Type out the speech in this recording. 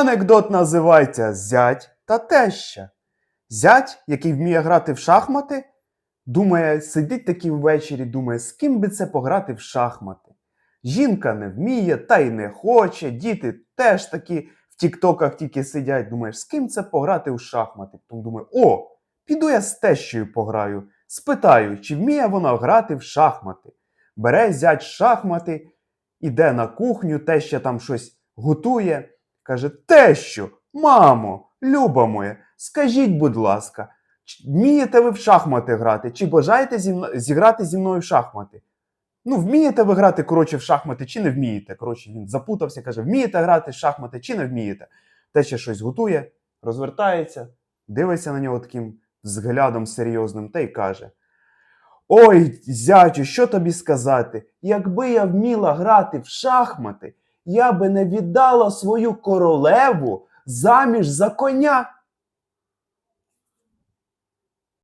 Анекдот називається Зять та теща. Зять, який вміє грати в шахмати, думає, сидить такий ввечері, думає, з ким би це пограти в шахмати. Жінка не вміє та й не хоче, діти теж такі в тіктоках тільки сидять. Думаєш, з ким це пограти у шахмати? Потім думає, о, піду я з тещою пограю. Спитаю, чи вміє вона грати в шахмати. Бере зять шахмати, іде на кухню, теща там щось готує. Каже: Тещо, мамо, люба моя, скажіть, будь ласка, вмієте ви в шахмати грати? Чи бажаєте зі мно- зіграти зі мною в шахмати? Ну, вмієте ви грати, коротше, в шахмати, чи не вмієте? Коротше, він запутався, каже: вмієте грати в шахмати, чи не вмієте? Теща щось готує, розвертається, дивиться на нього таким взглядом серйозним та й каже: Ой, зятю, що тобі сказати? Якби я вміла грати в шахмати, я би не віддала свою королеву заміж за коня.